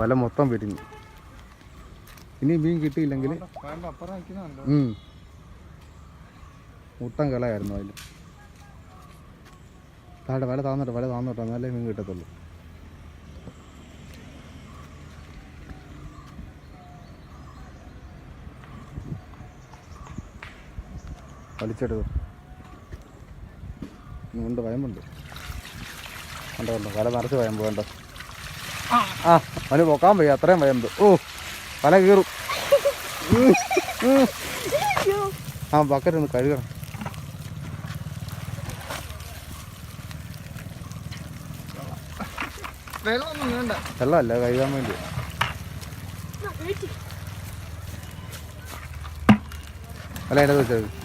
വല മൊത്തം പിരിഞ്ഞു ഇനി മീൻ കിട്ടിയില്ലെങ്കിൽ മുട്ടം കളയായിരുന്നു അതിൽ താഴെ വല താന്നോട്ടെ വല താന്നോട്ടെ എന്നാലേ മീൻ കിട്ടത്തുള്ളൂ. വലിച്ചെടുത്തു. ഉണ്ട് വയമ്പുണ്ട് കണ്ടോ കണ്ടോ? വല നിറച്ച് വയമ്പ് കണ്ടോ ആ അവന് പൊക്കാൻ വയ്യ അത്രയും വയ്യത് ഓ പല കീറും. ആ ബക്കറ്റ് ഒന്ന് കഴുകണം. വെള്ളമല്ല കഴുകാൻ വേണ്ടി. അല്ല അതിനകത്ത് വെച്ചത്